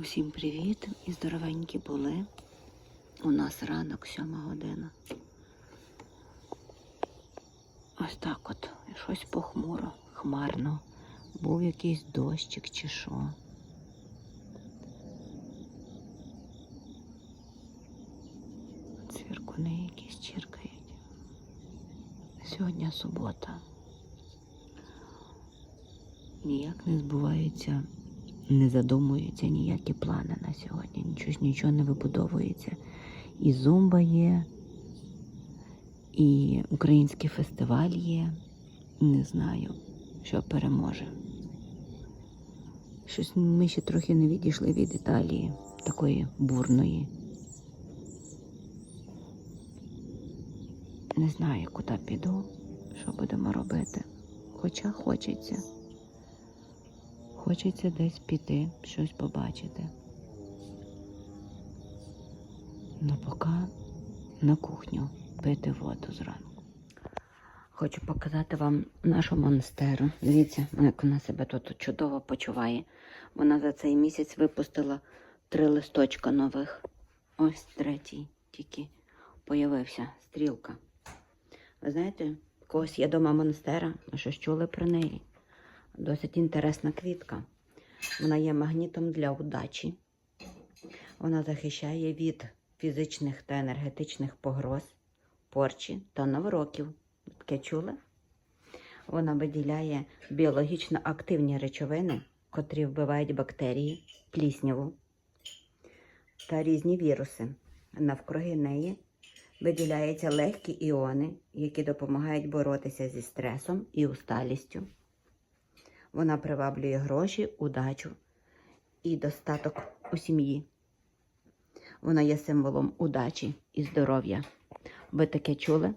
Усім привіт і здоровенькі були. У нас ранок, сьома година. Ось так от, щось похмуро, хмарно. Був якийсь дощик чи що. Цвіркуни якісь чиркають. Сьогодні субота. Ніяк не збуваються не задумуються ніякі плани на сьогодні. Нічого ж нічого не вибудовується. І зумба є, і український фестиваль є. Не знаю, що переможе. Щось ми ще трохи не відійшли від Італії, такої бурної. Не знаю, куди піду, що будемо робити. Хоча хочеться. Хочеться десь піти, щось побачити. Ну поки на кухню пити воду зранку. Хочу показати вам нашу монастеру. Дивіться, як вона себе тут чудово почуває. Вона за цей місяць випустила три листочка нових. Ось третій тільки появився стрілка. Ви знаєте, в когось є дома монастера, ви щось чули про неї. Досить інтересна квітка. Вона є магнітом для удачі. Вона захищає від фізичних та енергетичних погроз, порчі та навроків. Таке чули? Вона виділяє біологічно активні речовини, котрі вбивають бактерії, плісняву та різні віруси. Навкруги неї виділяються легкі іони, які допомагають боротися зі стресом і усталістю. Вона приваблює гроші, удачу і достаток у сім'ї. Вона є символом удачі і здоров'я. Ви таке чули?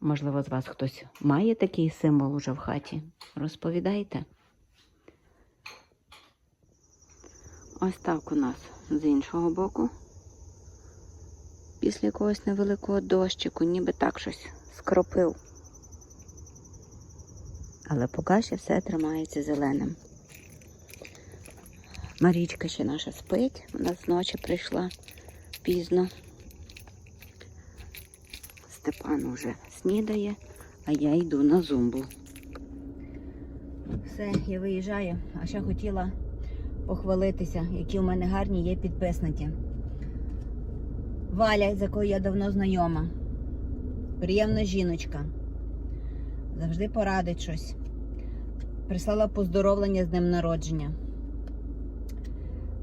Можливо, з вас хтось має такий символ уже в хаті? Розповідайте. Ось так у нас з іншого боку. Після якогось невеликого дощику, ніби так щось скропив але поки ще все тримається зеленим. Марічка ще наша спить, вона ночі прийшла пізно. Степан уже снідає, а я йду на зумбу. Все, я виїжджаю, а ще хотіла похвалитися, які у мене гарні є підписники. Валя, з якою я давно знайома. Приємна жіночка завжди порадить щось. Прислала поздоровлення з днем народження.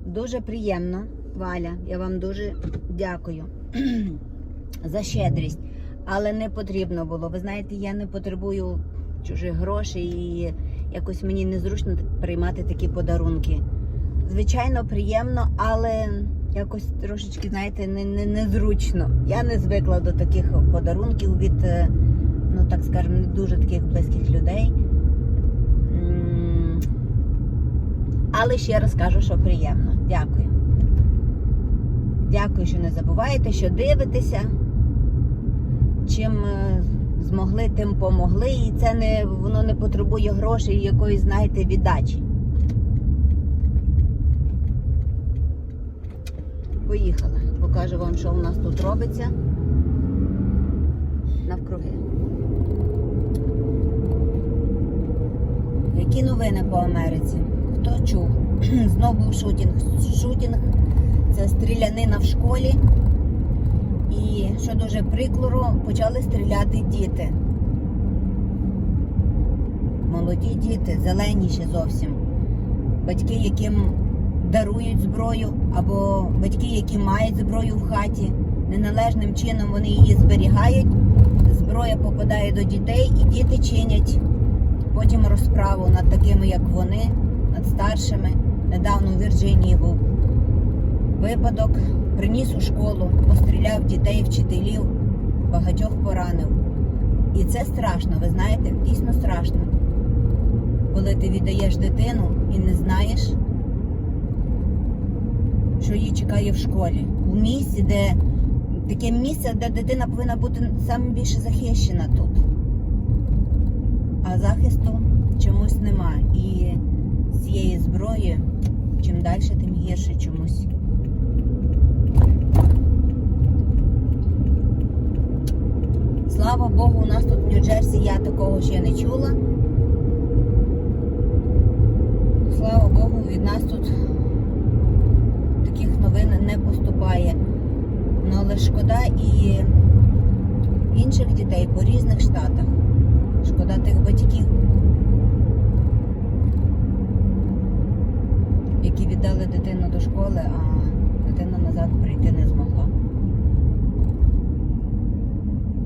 Дуже приємно, Валя. Я вам дуже дякую за щедрість. Але не потрібно було. Ви знаєте, я не потребую чужих грошей і якось мені незручно приймати такі подарунки. Звичайно, приємно, але якось трошечки, знаєте, не, не, незручно. Я не звикла до таких подарунків від ну так скажемо, не дуже таких близьких людей. Але ще раз кажу, що приємно. Дякую. Дякую, що не забуваєте, що дивитеся. Чим е, змогли, тим помогли. І це не воно не потребує грошей якоїсь, знаєте, віддачі. Поїхали. Покажу вам, що у нас тут робиться навкруги. Які новини по Америці? Хто чув? Знов був шутінг. Шутінг це стрілянина в школі. І що дуже прикладу, почали стріляти діти. Молоді діти, зелені ще зовсім. Батьки, яким дарують зброю, або батьки, які мають зброю в хаті, неналежним чином вони її зберігають. Зброя попадає до дітей і діти чинять потім розправу над такими, як вони, над старшими. Недавно у Вірджинії був випадок, приніс у школу, постріляв дітей, вчителів, багатьох поранив. І це страшно, ви знаєте, дійсно страшно. Коли ти віддаєш дитину і не знаєш, що її чекає в школі, у місці, де таке місце, де дитина повинна бути саме більше захищена тут а захисту чомусь нема. І з цієї зброї чим далі, тим гірше чомусь. Слава Богу, у нас тут в Нью-Джерсі я такого ще не чула. Слава Богу, від нас тут таких новин не поступає. Ну, але шкода і інших дітей по різних штатах. Шкода тих батьків, які віддали дитину до школи, а дитина назад прийти не змогла.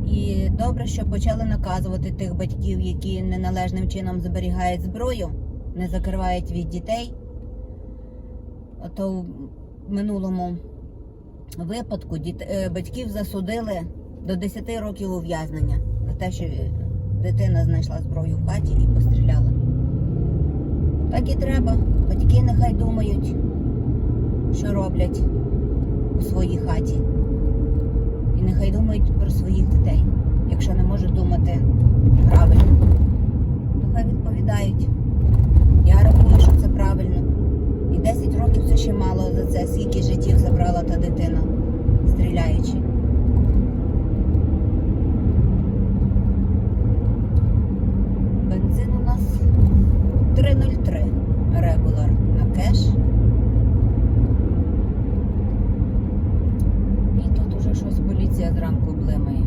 І добре, що почали наказувати тих батьків, які неналежним чином зберігають зброю, не закривають від дітей. Ото в минулому випадку е, батьків засудили до 10 років ув'язнення за те, що дитина знайшла зброю в хаті і постріляла. Так і треба. Батьки нехай думають, що роблять у своїй хаті. І нехай думають про своїх дітей. Якщо не можуть думати правильно, то відповідають. Я рахую, що це правильно. І 10 років це ще мало за це, скільки життів забрала та дитина, стріляючи. Бензин у нас 303 регуляр на кеш. І тут уже щось поліція зранку блимає.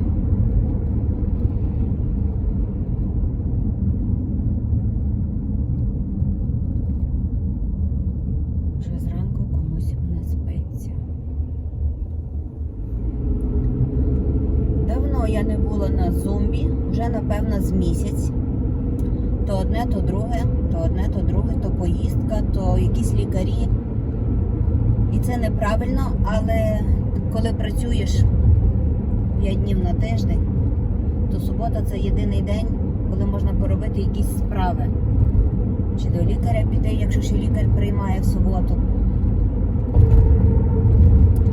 Вже зранку комусь не спиться. Давно я не була на зумбі, вже напевно з місяць. То одне, то одне, то друге, то поїздка, то якісь лікарі. І це неправильно, але коли працюєш 5 днів на тиждень, то субота це єдиний день, коли можна поробити якісь справи. Чи до лікаря піти, якщо ще лікар приймає в суботу.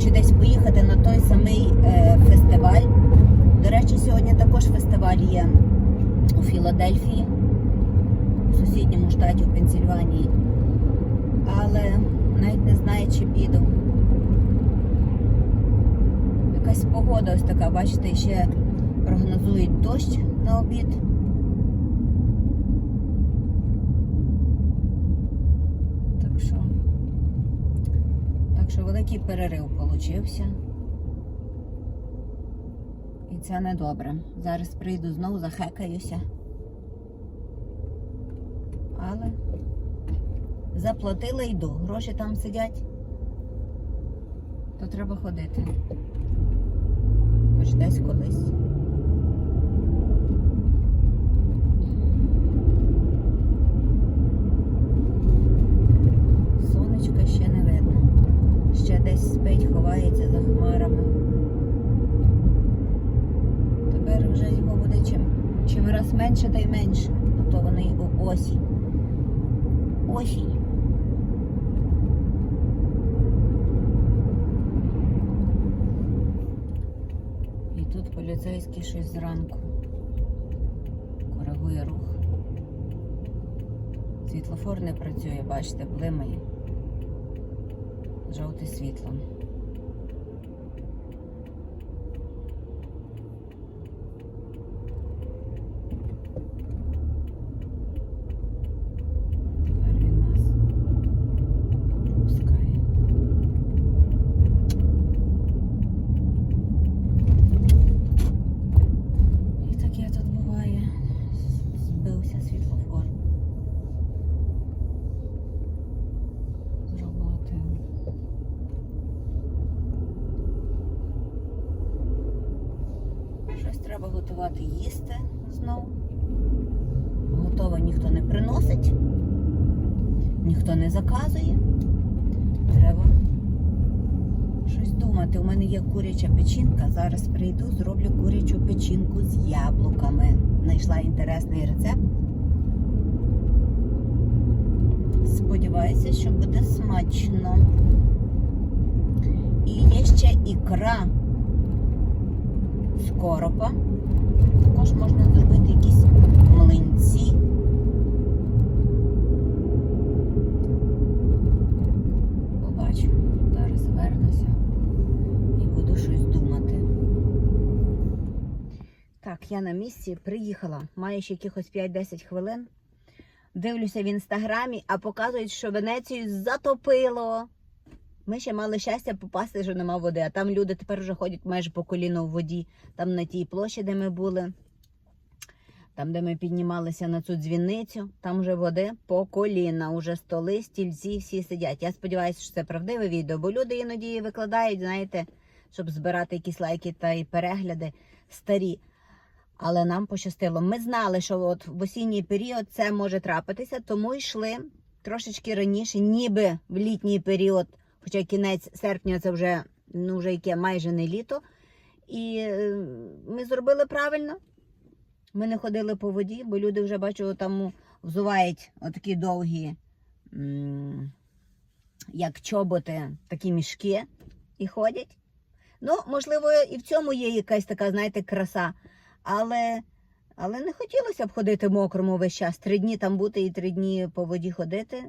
Чи десь поїхати на той самий е, фестиваль. До речі, сьогодні також фестиваль є у Філадельфії, сусідньому штаті у Пенсільванії. Але навіть не знаю, чи піду. Якась погода ось така, бачите, ще прогнозують дощ на обід. Так що, так що великий перерив получився. І це не добре. Зараз прийду знову, захекаюся. Але заплатила йду. Гроші там сидять. То треба ходити. Хоч десь колись. Сонечка ще не видно. Ще десь спить, ховається за хмарами. Тепер вже його буде чим, раз менше, та й менше. А то вони осінь. Осінь. І тут поліцейський щось зранку коригує рух. Світлофор не працює, бачите, блимає. Жовте світло. Тепер він нас пропускає. І таке тут буває. Збився світлофор. З роботи. Щось треба готувати їсти знов. Готово ніхто не приносить, ніхто не заказує. Треба щось думати. У мене є куряча печінка. Зараз прийду, зроблю курячу печінку з яблуками. Знайшла інтересний рецепт. Сподіваюся, що буде смачно. І є ще ікра з коропа. Також можна зробити якісь млинці. Я на місці приїхала. Маю ще якихось 5-10 хвилин. Дивлюся в інстаграмі, а показують, що Венецію затопило. Ми ще мали щастя попасти, що нема води, а там люди тепер вже ходять майже по коліно в воді. Там на тій площі, де ми були, там, де ми піднімалися на цю дзвіницю, там вже води по коліна, уже столи, стільці, всі сидять. Я сподіваюся, що це правдиве відео, бо люди іноді викладають, знаєте, щоб збирати якісь лайки та і перегляди старі. Але нам пощастило. Ми знали, що от в осінній період це може трапитися, тому йшли трошечки раніше, ніби в літній період, хоча кінець серпня це вже, ну, вже яке майже не літо. І е, ми зробили правильно. Ми не ходили по воді, бо люди вже бачу, там взувають отакі довгі, як чоботи, такі мішки і ходять. Ну, можливо, і в цьому є якась така, знаєте, краса. Але, але не хотілося б ходити мокрому весь час. Три дні там бути і три дні по воді ходити.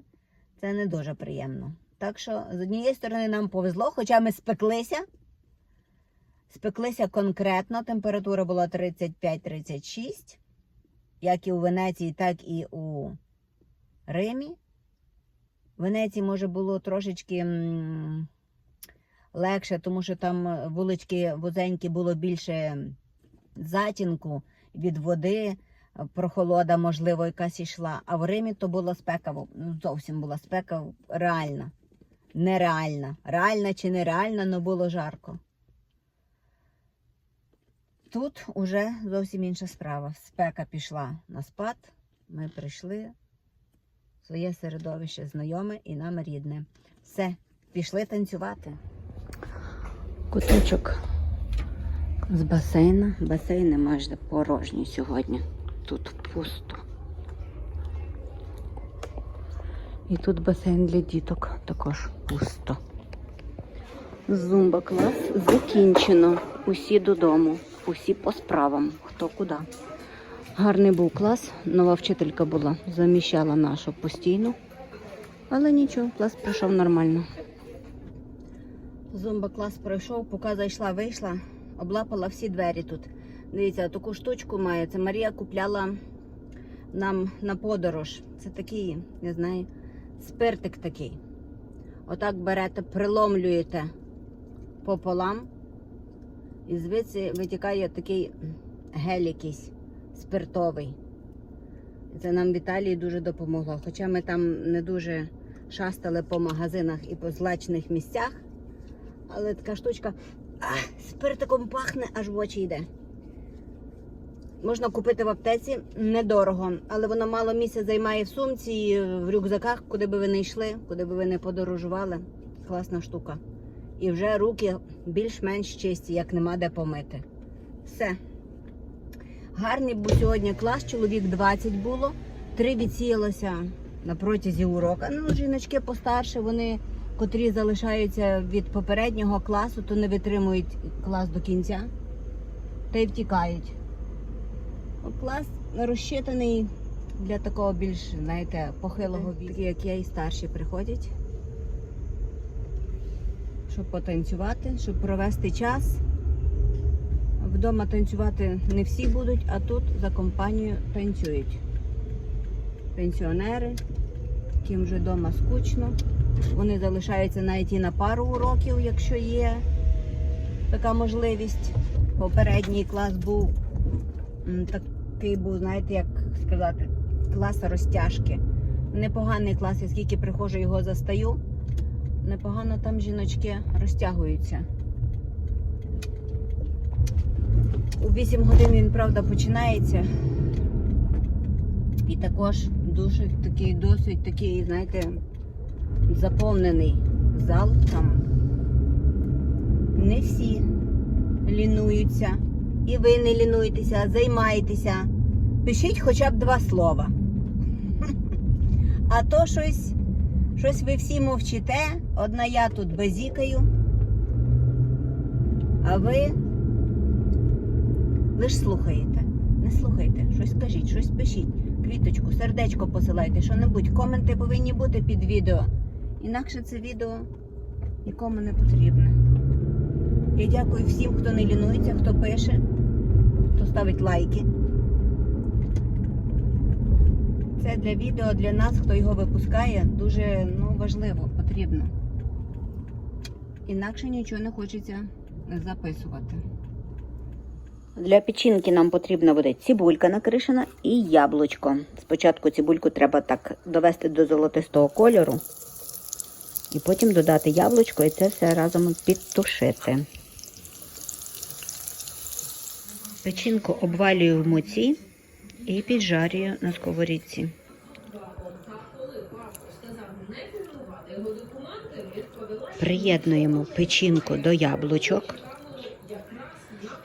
Це не дуже приємно. Так що, з однієї сторони, нам повезло, хоча ми спеклися. Спеклися конкретно. Температура була 35-36, як і у Венеції, так і у Римі. В Венеції, може, було трошечки легше, тому що там вулички вузенькі було більше затінку від води, прохолода, можливо, якась йшла. А в Римі то була спека, ну, зовсім була спека реальна. Нереальна. Реальна чи нереальна, але було жарко. Тут уже зовсім інша справа. Спека пішла на спад. Ми прийшли в своє середовище знайоме і нам рідне. Все, пішли танцювати. Куточок з басейна. Басейни майже порожні сьогодні. Тут пусто. І тут басейн для діток також пусто. Зумба клас закінчено. Усі додому, усі по справам, хто куди. Гарний був клас, нова вчителька була, заміщала нашу постійно. Але нічого, клас пройшов нормально. Зумба клас пройшов, поки зайшла, вийшла, облапала всі двері тут. Дивіться, таку штучку має. Це Марія купляла нам на подорож. Це такий, не знаю, спиртик такий. Отак берете, приломлюєте пополам. І звідси витікає такий гель якийсь спиртовий. Це нам в Італії дуже допомогло. Хоча ми там не дуже шастали по магазинах і по злачних місцях. Але така штучка спиртиком пахне, аж в очі йде. Можна купити в аптеці недорого, але воно мало місця займає в сумці, і в рюкзаках, куди би ви не йшли, куди би ви не подорожували. Класна штука. І вже руки більш-менш чисті, як нема де помити. Все. Гарний був сьогодні клас, чоловік 20 було, три відсіялося на протязі урока. Ну, жіночки постарше, вони, котрі залишаються від попереднього класу, то не витримують клас до кінця та й втікають. Клас розчитаний для такого більш, знаєте, похилого віку, такі як я і старші приходять щоб потанцювати, щоб провести час. Вдома танцювати не всі будуть, а тут за компанію танцюють. Пенсіонери, яким вже вдома скучно. Вони залишаються навіть і на пару уроків, якщо є така можливість. Попередній клас був такий був, знаєте, як сказати, клас розтяжки. Непоганий клас, я скільки приходжу його застаю непогано там жіночки розтягуються. У 8 годин він, правда, починається. І також дуже такий, досить такий, знаєте, заповнений зал там. Не всі лінуються. І ви не лінуєтеся, займаєтеся. Пишіть хоча б два слова. А то щось Щось ви всі мовчите, одна я тут базікаю, а ви лиш слухаєте. Не слухайте, щось кажіть, щось пишіть, квіточку, сердечко посилайте, що-небудь. Коменти повинні бути під відео. Інакше це відео нікому не потрібне. Я дякую всім, хто не лінується, хто пише, хто поставити лайки. Це для відео для нас, хто його випускає, дуже ну, важливо, потрібно. Інакше нічого не хочеться записувати. Для печінки нам потрібна буде цибулька накришена і яблучко. Спочатку цибульку треба так довести до золотистого кольору, і потім додати яблучко і це все разом підтушити. Печінку обвалюю в муці і піджарюю на сковорідці. Приєднуємо печінку до яблучок.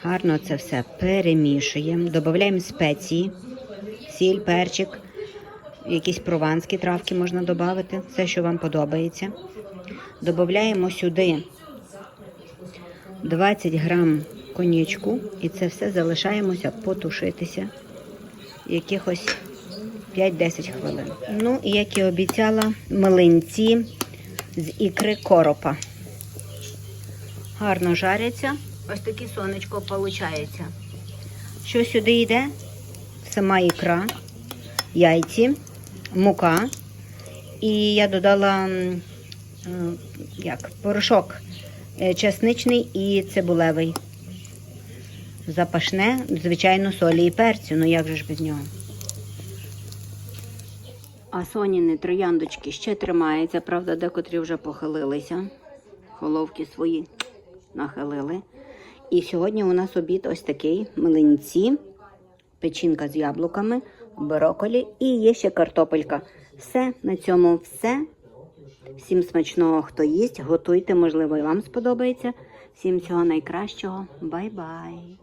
Гарно це все перемішуємо. Додаємо спеції, сіль, перчик, якісь прованські травки можна додати, все, що вам подобається. Додаємо сюди 20 грам коньячку і це все залишаємося потушитися якихось 5-10 хвилин. Ну і як і обіцяла, млинці з ікри коропа. Гарно жаряться. Ось таке сонечко виходить. Що сюди йде? Сама ікра, яйці, мука. І я додала як, порошок е, чесничний і цибулевий. Запашне, звичайно, солі і перцю, ну як же ж без нього. А соніни трояндочки ще тримаються, правда, декотрі вже похилилися. Головки свої нахилили. І сьогодні у нас обід ось такий: млинці, печінка з яблуками, брокколі і є ще картопелька. Все, на цьому все. Всім смачного, хто їсть, готуйте, можливо, і вам сподобається. Всім всього найкращого. Бай-бай!